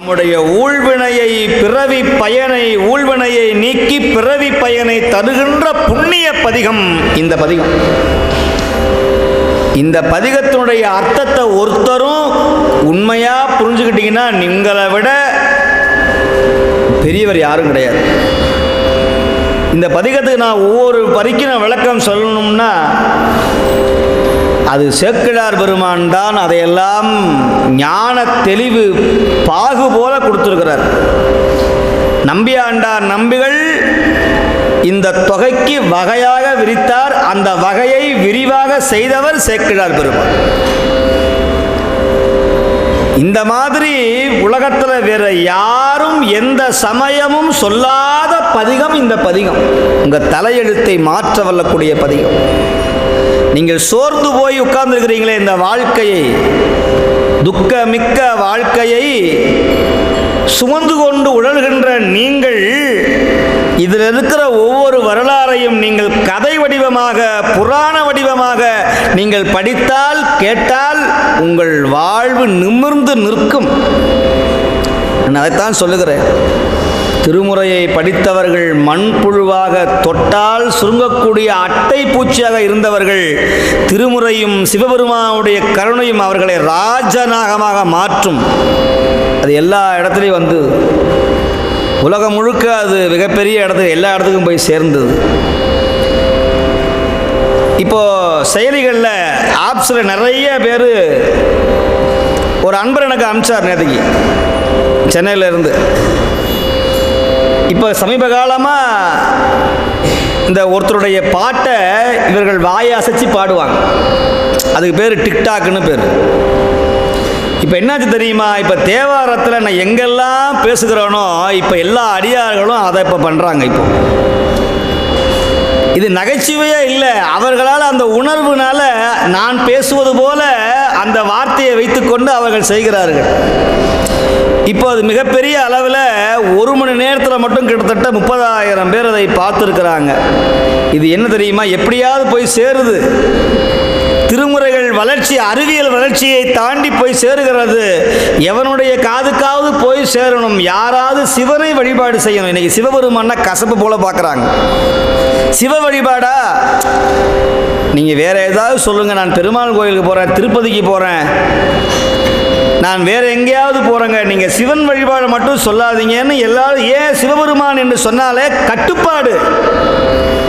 நம்முடைய ஊழ்வினையை பிறவி பயனை ஊழ்வினையை நீக்கி பிறவி பயனை தருகின்ற புண்ணிய பதிகம் இந்த பதிகம். இந்த பதிகத்தினுடைய அர்த்தத்தை ஒருத்தரும் உண்மையா புரிஞ்சுக்கிட்டீங்கன்னா நீங்களை விட பெரியவர் யாரும் கிடையாது. இந்த பதிகத்துக்கு நான் ஒவ்வொரு வரிக்கும் விளக்கம் சொல்லணும்னா அது சேக்கிழார் பெருமான் தான் அதையெல்லாம் ஞான தெளிவு பாகு போல கொடுத்துருக்கிறார். நம்பியாண்டார் நம்பிகள் இந்த தொகைக்கு வகையாக விரித்தார். அந்த வகையை விரிவாக செய்தவர் சேக்கிழார் பெருமான். இந்த மாதிரி உலகத்தில் வேற யாரும் எந்த சமயமும் சொல்லாத பதிகம் இந்த பதிகம். உங்கள் தலையெழுத்தை மாற்ற வல்லக்கூடிய பதிகம். நீங்கள் சோர்ந்து போய் உட்கார்ந்துருக்கிறீங்களே இந்த வாழ்க்கையை துக்கமிக்க வாழ்க்கையை சுமந்து கொண்டு உழல்கின்ற நீங்கள் இதில் இருக்கிற ஒவ்வொரு வரலாறையும் நீங்கள் கதை வடிவமாக புராண வடிவமாக நீங்கள் படித்தால் கேட்டால் உங்கள் வாழ்வு நிமிர்ந்து நிற்கும். நான் அதைத்தான் சொல்லுகிறேன். திருமுறையை படித்தவர்கள் மண்புழுவாக தொட்டால் சுருங்கக்கூடிய அட்டை பூச்சியாக இருந்தவர்கள் திருமுறையும் சிவபெருமானுடைய கருணையும் அவர்களை ராஜநாகமாக மாற்றும். அது எல்லா இடத்துலையும் வந்து உலகம் முழுக்க அது மிகப்பெரிய இடத்துக்கு எல்லா இடத்துக்கும் போய் சேர்ந்தது. இப்போ செயலிகளில் ஆப்ஸில் நிறைய பேர் ஒரு அன்பர் எனக்கு அனுப்பிச்சார் நேற்றுக்கு சென்னையிலேருந்து இப்போ சமீப காலமாக இந்த ஒருத்தருடைய பாட்டை இவர்கள் வாயை அசைச்சு பாடுவாங்க. அதுக்கு பேர் டிக்டாக்னு பேர். இப்போ என்னாச்சு தெரியுமா? இப்போ தேவாரத்தில் நான் எங்கெல்லாம் பேசுகிறேனோ இப்போ எல்லா அடியார்களும் அதை இப்போ பண்ணுறாங்க இப்போ. இது நகைச்சுவையே இல்லை. அவர்களால் அந்த உணர்வுனால நான் பேசுவது போல அந்த வார்த்தையை வைத்துக்கொண்டு அவர்கள் செய்கிறார்கள். இப்போ அது மிகப்பெரிய அளவில் ஒரு மணி நேரத்தில் மட்டும் கிட்டத்தட்ட முப்பதாயிரம் பேர் அதை பார்த்துருக்குறாங்க. இது என்ன தெரியுமா? எப்படியாவது போய் சேருது. திருமுறைகள் வளர்ச்சி அறிவியல் வளர்ச்சியை தாண்டி போய் சேருகிறது. எவனுடைய காதுக்காவது போய் சேரணும். யாராவது சிவனை வழிபாடு செய்யணும். இன்னைக்கு சிவபெருமான்னா கசப்பு போல பார்க்குறாங்க. சிவ வழிபாடா? நீங்கள் வேற ஏதாவது சொல்லுங்கள் நான் பெருமாள் கோயிலுக்கு போகிறேன் திருப்பதிக்கு போகிறேன் நான் வேற எங்கேயாவது போகிறேங்க நீங்கள் சிவன் வழிபாடு மட்டும் சொல்லாதீங்கன்னு எல்லாரும் ஏன் சிவபெருமான் என்று சொன்னாலே கட்டுப்பாடு.